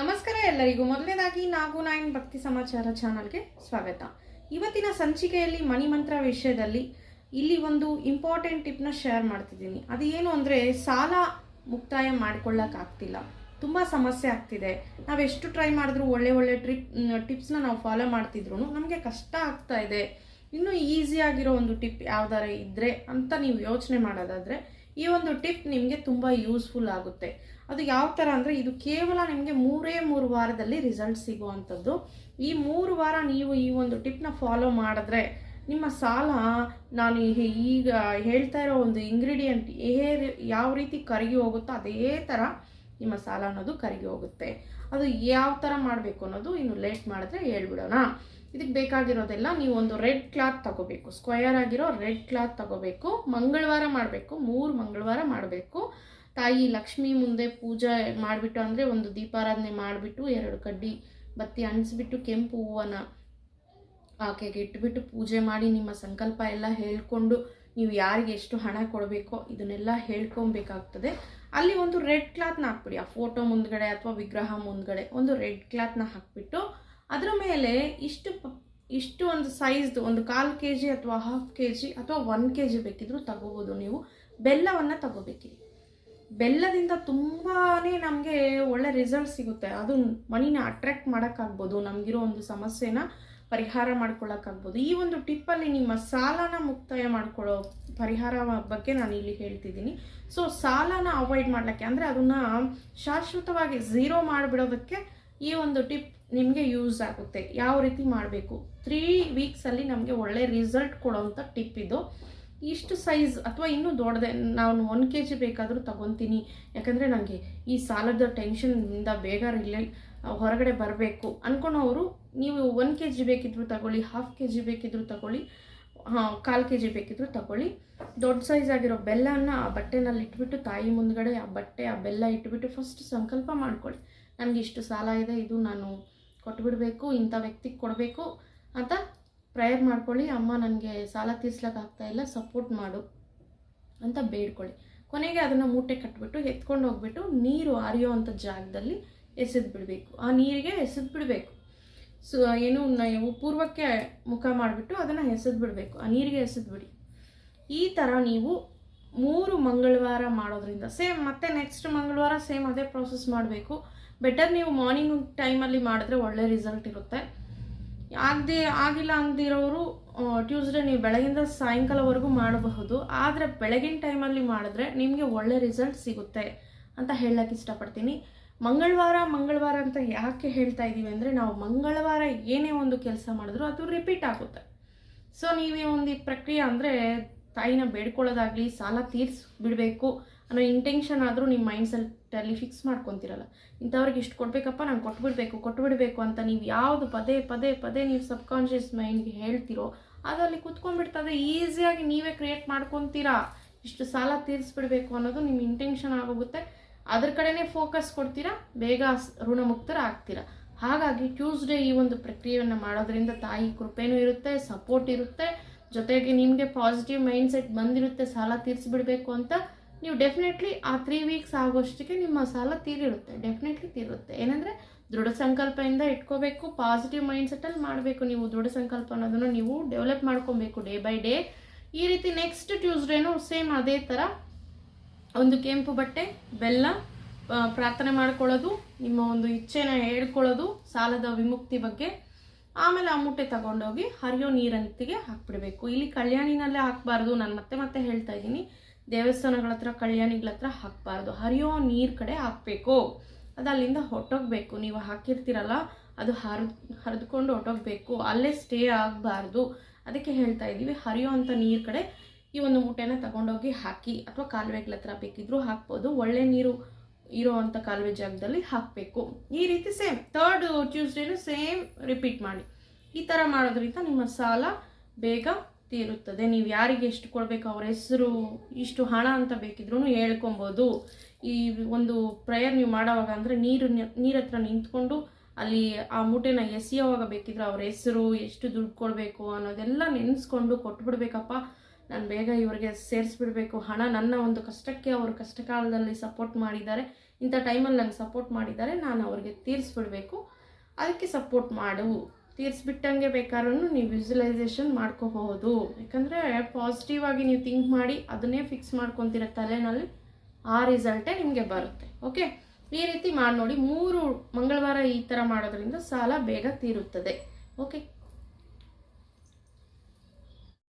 ನಮಸ್ಕಾರ ಎಲ್ಲರಿಗೂ. ಮೊದಲನೇದಾಗಿ ನಾಗು ನಾಯನ್ ಭಕ್ತಿ ಸಮಾಚಾರ ಚಾನಲ್ಗೆ ಸ್ವಾಗತ. ಇವತ್ತಿನ ಸಂಚಿಕೆಯಲ್ಲಿ ಮಣಿಮಂತ್ರ ವಿಷಯದಲ್ಲಿ ಇಲ್ಲಿ ಒಂದು ಇಂಪಾರ್ಟೆಂಟ್ ಟಿಪ್ನ ಶೇರ್ ಮಾಡ್ತಿದ್ದೀನಿ. ಅದು ಏನು ಅಂದರೆ ಸಾಲ ಮುಕ್ತಾಯ ಮಾಡ್ಕೊಳ್ಳೋಕ್ಕಾಗ್ತಿಲ್ಲ. ತುಂಬ ಸಮಸ್ಯೆ ಆಗ್ತಿದೆ. ನಾವು ಎಷ್ಟು ಟ್ರೈ ಮಾಡಿದ್ರು ಒಳ್ಳೆ ಒಳ್ಳೆ ಟ್ರಿಪ್ ಟಿಪ್ಸ್ನ ನಾವು ಫಾಲೋ ಮಾಡ್ತಿದ್ರು ನಮಗೆ ಕಷ್ಟ ಆಗ್ತಾ ಇದೆ. ಇನ್ನೂ ಈಸಿಯಾಗಿರೋ ಒಂದು ಟಿಪ್ ಯಾವ್ದಾರ ಇದ್ದರೆ ಅಂತ ನೀವು ಯೋಚನೆ ಮಾಡೋದಾದರೆ ಈ ಒಂದು ಟಿಪ್ ನಿಮಗೆ ತುಂಬ ಯೂಸ್ಫುಲ್ ಆಗುತ್ತೆ. ಅದು ಯಾವ ಥರ ಅಂದರೆ ಇದು ಕೇವಲ ನಿಮಗೆ ಮೂರೇ ಮೂರು ವಾರದಲ್ಲಿ ರಿಸಲ್ಟ್ ಸಿಗುವಂಥದ್ದು. ಈ ಮೂರು ವಾರ ನೀವು ಈ ಒಂದು ಟಿಪ್ನ ಫಾಲೋ ಮಾಡಿದ್ರೆ ನಿಮ್ಮ ಸಾಲ, ನಾನು ಈಗ ಹೇಳ್ತಾ ಇರೋ ಒಂದು ಇಂಗ್ರೀಡಿಯೆಂಟ್ ಏ ಯಾವ ರೀತಿ ಕರಗಿ ಹೋಗುತ್ತೋ ಅದೇ ಥರ ನಿಮ್ಮ ಸಾಲ ಅನ್ನೋದು ಕರಗಿ ಹೋಗುತ್ತೆ. ಅದು ಯಾವ ಥರ ಮಾಡಬೇಕು ಅನ್ನೋದು ಇನ್ನು ಲೇಟ್ ಮಾಡಿದ್ರೆ ಹೇಳ್ಬಿಡೋಣ. ಇದಕ್ಕೆ ಬೇಕಾಗಿರೋದೆಲ್ಲ ನೀವು ಒಂದು ರೆಡ್ ಕ್ಲಾತ್ ತಗೋಬೇಕು. ಸ್ಕ್ವಯರ್ ಆಗಿರೋ ರೆಡ್ ಕ್ಲಾತ್ ತಗೋಬೇಕು. ಮಂಗಳವಾರ ಮಾಡಬೇಕು. ಮೂರು ಮಂಗಳವಾರ ಮಾಡಬೇಕು. ತಾಯಿ ಲಕ್ಷ್ಮಿ ಮುಂದೆ ಪೂಜೆ ಮಾಡಿಬಿಟ್ಟು ಅಂದರೆ ಒಂದು ದೀಪಾರಾಧನೆ ಮಾಡಿಬಿಟ್ಟು ಎರಡು ಕಡ್ಡಿ ಬತ್ತಿ ಅಂಟಿಸ್ಬಿಟ್ಟು ಕೆಂಪು ಹೂವನ್ನು ಆಕೆಗೆ ಇಟ್ಬಿಟ್ಟು ಪೂಜೆ ಮಾಡಿ ನಿಮ್ಮ ಸಂಕಲ್ಪ ಎಲ್ಲ ಹೇಳ್ಕೊಂಡು ನೀವು ಯಾರಿಗೆ ಎಷ್ಟು ಹಣ ಕೊಡಬೇಕೋ ಇದನ್ನೆಲ್ಲ ಹೇಳ್ಕೊಬೇಕಾಗ್ತದೆ. ಅಲ್ಲಿ ಒಂದು ರೆಡ್ ಕ್ಲಾತ್ನ ಹಾಕ್ಬಿಡಿ, ಆ ಫೋಟೋ ಮುಂದ್ಗಡೆ ಅಥವಾ ವಿಗ್ರಹ ಮುಂದ್ಗಡೆ ಒಂದು ರೆಡ್ ಕ್ಲಾತ್ನ ಹಾಕ್ಬಿಟ್ಟು ಅದರ ಮೇಲೆ ಇಷ್ಟು ಇಷ್ಟು ಒಂದು ಸೈಜ್ದು ಒಂದು ಕಾಲು ಕೆ ಜಿ ಅಥವಾ ಹಾಫ್ ಕೆ ಜಿ ಅಥವಾ ಒನ್ ಕೆ ಜಿ ಬೇಕಿದ್ರೂ ತಗೋಬೋದು ನೀವು. ಬೆಲ್ಲವನ್ನು ತಗೋಬೇಕಿರಿ. ಬೆಲ್ಲದಿಂದ ತುಂಬಾ ನಮಗೆ ಒಳ್ಳೆ ರಿಸಲ್ಟ್ ಸಿಗುತ್ತೆ. ಅದು ಮನಿನ ಅಟ್ರಾಕ್ಟ್ ಮಾಡೋಕ್ಕಾಗ್ಬೋದು, ನಮಗಿರೋ ಒಂದು ಸಮಸ್ಯೆನ ಪರಿಹಾರ ಮಾಡ್ಕೊಳ್ಳೋಕ್ಕಾಗ್ಬೋದು ಈ ಒಂದು ಟಿಪ್ಪಲ್ಲಿ ನಿಮ್ಮ ಸಾಲನ ಮುಕ್ತಾಯ ಮಾಡ್ಕೊಳ್ಳೋ ಪರಿಹಾರ ಬಗ್ಗೆ ನಾನು ಇಲ್ಲಿ ಹೇಳ್ತಿದ್ದೀನಿ. ಸೊ ಸಾಲನ ಅವಾಯ್ಡ್ ಮಾಡಲಿಕ್ಕೆ ಅಂದರೆ ಅದನ್ನು ಶಾಶ್ವತವಾಗಿ ಝೀರೋ ಮಾಡಿಬಿಡೋದಕ್ಕೆ ಈ ಒಂದು ಟಿಪ್ ನಿಮಗೆ ಯೂಸ್ ಆಗುತ್ತೆ. ಯಾವ ರೀತಿ ಮಾಡಬೇಕು? ತ್ರೀ ವೀಕ್ಸಲ್ಲಿ ನಮಗೆ ಒಳ್ಳೆ ರಿಸಲ್ಟ್ ಕೊಡೋವಂಥ ಟಿಪ್ ಇದು. ಇಷ್ಟು ಸೈಜ್ ಅಥವಾ ಇನ್ನೂ ದೊಡ್ಡದೆ, ನಾನು ಒನ್ ಕೆ ಜಿ ಬೇಕಾದರೂ ತಗೊತೀನಿ. ಯಾಕಂದರೆ ನನಗೆ ಈ ಸಾಲದ ಟೆನ್ಷನ್ನಿಂದ ಬೇಗ ರಿಲೇ ಹೊರಗಡೆ ಬರಬೇಕು. ಅನ್ಕೊಳೋರು ನೀವು ಒನ್ ಕೆ ಜಿ ಬೇಕಿದ್ರು ತಗೊಳ್ಳಿ ಹಾಫ್ ಕೆ ಜಿ ಬೇಕಿದ್ರು ತಗೊಳ್ಳಿ, ಹಾಂ, ಕಾಲು ಕೆ ಜಿ ಬೇಕಿದ್ರು ತಗೊಳ್ಳಿ. ದೊಡ್ಡ ಸೈಜ್ ಆಗಿರೋ ಬೆಲ್ಲನ ಆ ಬಟ್ಟೆನಲ್ಲಿ ಇಟ್ಬಿಟ್ಟು, ತಾಯಿ ಮುಂದಗಡೆ ಆ ಬಟ್ಟೆ, ಆ ಬೆಲ್ಲ ಇಟ್ಬಿಟ್ಟು ಫಸ್ಟ್ ಸಂಕಲ್ಪ ಮಾಡ್ಕೊಳ್ಳಿ. ನನಗೆ ಇಷ್ಟು ಸಾಲ ಇದೆ, ಇದು ನಾನು ಕೊಟ್ಬಿಡಬೇಕು, ಇಂಥ ವ್ಯಕ್ತಿಗೆ ಕೊಡಬೇಕು ಅಂತ ಪ್ರೇಯರ್ ಮಾಡ್ಕೊಳ್ಳಿ, ಅಮ್ಮ ನನಗೆ ಸಾಲ ತೀರ್ಸ್ಲಿಕ್ಕೆ ಇಲ್ಲ ಸಪೋರ್ಟ್ ಮಾಡು ಅಂತ ಬೇಡ್ಕೊಳ್ಳಿ. ಕೊನೆಗೆ ಅದನ್ನು ಮೂಟೆ ಕಟ್ಬಿಟ್ಟು, ಎತ್ಕೊಂಡು ಹೋಗ್ಬಿಟ್ಟು ನೀರು ಹರಿಯೋ ಅಂಥ ಜಾಗದಲ್ಲಿ ಎಸೆದು ಬಿಡಬೇಕು ಆ ನೀರಿಗೆ ಎಸೆದು ಬಿಡಬೇಕು ಸೊ, ಏನು ನೀವು ಪೂರ್ವಕ್ಕೆ ಮುಖ ಮಾಡಿಬಿಟ್ಟು ಅದನ್ನು ಎಸೆದು ಬಿಡಬೇಕು ಆ ನೀರಿಗೆ ಎಸೆದು ಬಿಡಿ ಈ ಥರ ನೀವು ಮೂರು ಮಂಗಳವಾರ ಮಾಡೋದ್ರಿಂದ, ಸೇಮ್, ಮತ್ತೆ ನೆಕ್ಸ್ಟ್ ಮಂಗಳವಾರ ಸೇಮ್ ಅದೇ ಪ್ರೋಸೆಸ್ ಮಾಡಬೇಕು. ಬೆಟರ್ ನೀವು ಮಾರ್ನಿಂಗ್ ಟೈಮಲ್ಲಿ ಮಾಡಿದ್ರೆ ಒಳ್ಳೆ ರಿಸಲ್ಟ್ ಇರುತ್ತೆ. ಆಗದೆ ಆಗಿಲ್ಲ ಅಂದಿರೋರು ಟ್ಯೂಸ್ಡೇ ನೀವು ಬೆಳಗಿಂದ ಸಾಯಂಕಾಲವರೆಗೂ ಮಾಡಬಹುದು. ಆದರೆ ಬೆಳಗಿನ ಟೈಮಲ್ಲಿ ಮಾಡಿದ್ರೆ ನಿಮಗೆ ಒಳ್ಳೆ ರಿಸಲ್ಟ್ ಸಿಗುತ್ತೆ ಅಂತ ಹೇಳಕ್ಕೆ ಇಷ್ಟಪಡ್ತೀನಿ. ಮಂಗಳವಾರ ಮಂಗಳವಾರ ಅಂತ ಯಾಕೆ ಹೇಳ್ತಾ ಇದ್ದೀವಿ ಅಂದರೆ ನಾವು ಮಂಗಳವಾರ ಏನೇ ಒಂದು ಕೆಲಸ ಮಾಡಿದ್ರು ಅದು ರಿಪೀಟ್ ಆಗುತ್ತೆ. ಸೊ ನೀವೇ ಒಂದು ಪ್ರಕ್ರಿಯೆ ಅಂದರೆ ತಾಯಿನ ಬೇಡ್ಕೊಳ್ಳೋದಾಗಲಿ, ಸಾಲ ತೀರ್ಸ್ ಬಿಡಬೇಕು. ಅನ್ನೋ ಇಂಟೆನ್ಷನ್ ಆದರೂ ನಿಮ್ಮ ಮೈಂಡ್ಸಲ್ಲಿ ಫಿಕ್ಸ್ ಮಾಡ್ಕೊತಿರಲ್ಲ. ಇಂಥವ್ರಿಗೆ ಇಷ್ಟು ಕೊಡಬೇಕಪ್ಪ ನಾನು ಕೊಟ್ಬಿಡ್ಬೇಕು, ಕೊಟ್ಬಿಡಬೇಕು ಅಂತ ನೀವು ಯಾವುದು ಪದೇ ಪದೇ ಪದೇ ನೀವು ಸಬ್ಕಾನ್ಷಿಯಸ್ ಮೈಂಡ್ಗೆ ಹೇಳ್ತಿರೋ ಅದು ಅಲ್ಲಿ ಕುತ್ಕೊಂಡ್ಬಿಡ್ತದೆ ಈಸಿಯಾಗಿ ನೀವೇ ಕ್ರಿಯೇಟ್ ಮಾಡ್ಕೊತೀರಾ. ಇಷ್ಟು ಸಾಲ ತೀರಿಸ್ಬಿಡ್ಬೇಕು ಅನ್ನೋದು ನಿಮ್ಮ ಇಂಟೆನ್ಷನ್ ಆಗೋಗುತ್ತೆ. ಅದ್ರ ಕಡೆನೇ ಫೋಕಸ್ ಕೊಡ್ತೀರಾ, ಬೇಗ ಋಣಮುಕ್ತರ ಆಗ್ತೀರಾ ಹಾಗಾಗಿ ಟ್ಯೂಸ್ಡೇ ಈ ಒಂದು ಪ್ರಕ್ರಿಯೆಯನ್ನು ಮಾಡೋದ್ರಿಂದ ತಾಯಿ ಕೃಪೆನೂ ಇರುತ್ತೆ ಸಪೋರ್ಟ್ ಇರುತ್ತೆ. ಜೊತೆಗೆ ನಿಮಗೆ ಪಾಸಿಟಿವ್ ಮೈಂಡ್ ಸೆಟ್ ಬಂದಿರುತ್ತೆ, ಸಾಲ ತೀರಿಸ್ಬಿಡ್ಬೇಕು ಅಂತ ನೀವು ಡೆಫಿನೆಟ್ಲಿ ಆ ತ್ರೀ ವೀಕ್ಸ್ ಆಗೋಷ್ಟಕ್ಕೆ ನಿಮ್ಮ ಸಾಲ ತೀರಿರುತ್ತೆ. ಡೆಫಿನೆಟ್ಲಿ ತೀರುತ್ತೆ. ಏನಂದರೆ ದೃಢ ಸಂಕಲ್ಪದಿಂದ ಇಟ್ಕೋಬೇಕು ಪಾಸಿಟಿವ್ ಮೈಂಡ್ ಸೆಟ್ಟಲ್ಲಿ ಮಾಡಬೇಕು ನೀವು ದೃಢ ಸಂಕಲ್ಪ ಅನ್ನೋದನ್ನು ನೀವು ಡೆವಲಪ್ ಮಾಡ್ಕೊಬೇಕು ಡೇ ಬೈ ಡೇ ಈ ರೀತಿ ನೆಕ್ಸ್ಟ್ ಟ್ಯೂಸ್ಡೇನು ಸೇಮ್ ಅದೇ ಥರ ಒಂದು ಕೆಂಪು ಬಟ್ಟೆ, ಬೆಲ್ಲ ಪ್ರಾರ್ಥನೆ ಮಾಡ್ಕೊಳ್ಳೋದು, ನಿಮ್ಮ ಒಂದು ಇಚ್ಛೆನ ಹೇಳ್ಕೊಳ್ಳೋದು, ಸಾಲದ ವಿಮುಕ್ತಿ ಬಗ್ಗೆ. ಆಮೇಲೆ ಆ ಮೂಟೆ ತಗೊಂಡೋಗಿ ಹರಿಯೋ ನೀರಂತಿಗೆ ಹಾಕ್ಬಿಡ್ಬೇಕು. ಇಲ್ಲಿ ಕಲ್ಯಾಣಿನಲ್ಲೇ ಹಾಕಬಾರ್ದು, ನಾನು ಮತ್ತೆ ಮತ್ತೆ ಹೇಳ್ತಾ ಇದ್ದೀನಿ. ದೇವಸ್ಥಾನಗಳ ಹತ್ರ, ಕಲ್ಯಾಣಿಗಳ ಹತ್ರ ಹಾಕಬಾರ್ದು. ಹರಿಯೋ ನೀರು ಕಡೆ ಹಾಕಬೇಕು. ಅದು ಅಲ್ಲಿಂದ ಹೊಟ್ಟೋಗ್ಬೇಕು ನೀವು ಹಾಕಿರ್ತೀರಲ್ಲ, ಅದು ಹರಿದು, ಹರಿದ್ಕೊಂಡು ಹೊಟ್ಟೋಗ್ಬೇಕು ಅಲ್ಲೇ ಸ್ಟೇ ಆಗಬಾರ್ದು. ಅದಕ್ಕೆ ಹೇಳ್ತಾ ಇದ್ದೀವಿ, ಹರಿಯೋ ಅಂಥ ನೀರು ಕಡೆ ಈ ಒಂದು ಮೂಟೆನ ತಗೊಂಡೋಗಿ ಹಾಕಿ, ಅಥವಾ ಕಾಲುವೆಗಳ ಹತ್ರ ಬೇಕಿದ್ರೂ ಹಾಕ್ಬೋದು. ಒಳ್ಳೆ ನೀರು ಇರೋ ಅಂಥ ಕಾಲುವೆ ಜಾಗದಲ್ಲಿ ಹಾಕಬೇಕು. ಈ ರೀತಿ ಸೇಮ್ ಥರ್ಡ್ ಟ್ಯೂಸ್ಡೇನು ಸೇಮ್ ರಿಪೀಟ್ ಮಾಡಿ. ಈ ಥರ ಮಾಡೋದ್ರಿಂದ ನಿಮ್ಮ ಸಾಲ ಬೇಗ ತೀರುತ್ತದೆ ನೀವು ಯಾರಿಗೆ ಎಷ್ಟು ಕೊಡಬೇಕು, ಅವ್ರ ಹೆಸರು, ಇಷ್ಟು ಹಣ ಅಂತ ಬೇಕಿದ್ರೂ ಹೇಳ್ಕೊಬೋದು. ಈ ಒಂದು ಪ್ರೇಯರ್ ನೀವು ಮಾಡೋವಾಗ ಅಂದರೆ ನೀರು ನೀರ ಹತ್ರ ನಿಂತ್ಕೊಂಡು ಅಲ್ಲಿ ಆ ಮೂಟೆನ ಎಸೆಯೋವಾಗ ಬೇಕಿದ್ರೆ ಅವ್ರ ಹೆಸರು, ಎಷ್ಟು ದುಡ್ಡು ಕೊಡಬೇಕು ಅನ್ನೋದೆಲ್ಲ ನೆನೆಸ್ಕೊಂಡು ಕೊಟ್ಬಿಡ್ಬೇಕಪ್ಪ. ನಾನು ಬೇಗ ಇವರಿಗೆ ಸೇರಿಸ್ಬಿಡ್ಬೇಕು. ಹಣ ನನ್ನ ಒಂದು ಕಷ್ಟಕ್ಕೆ ಅವರು ಕಷ್ಟಕಾಲದಲ್ಲಿ ಸಪೋರ್ಟ್ ಮಾಡಿದ್ದಾರೆ. ಇಂಥ ಟೈಮಲ್ಲಿ ನಂಗೆ ಸಪೋರ್ಟ್ ಮಾಡಿದ್ದಾರೆ. ನಾನು ಅವ್ರಿಗೆ ತೀರಿಸ್ಬಿಡ್ಬೇಕು. ಅದಕ್ಕೆ ಸಪೋರ್ಟ್ ಮಾಡು. ತೀರಿಸ್ಬಿಟ್ಟಂಗೆ ಬೇಕಾದ್ರೂ ನೀವು ವಿಜುವಲೈಸೇಷನ್ ಮಾಡ್ಕೋಬಹುದು. ಯಾಕಂದರೆ ಪಾಸಿಟಿವ್ ಆಗಿ ನೀವು ಥಿಂಕ್ ಮಾಡಿ ಅದನ್ನೇ ಫಿಕ್ಸ್ ಮಾಡ್ಕೊತೀರ ತಲೆನಲ್ಲಿ, ಆ ರಿಸಲ್ಟೇ ನಿಮಗೆ ಬರುತ್ತೆ. ಓಕೆ ಈ ರೀತಿ ಮಾಡಿ ನೋಡಿ ಮೂರು ಮಂಗಳವಾರ ಈ ಥರ ಮಾಡೋದ್ರಿಂದ ಸಾಲ ಬೇಗ ತೀರುತ್ತದೆ. ಓಕೆ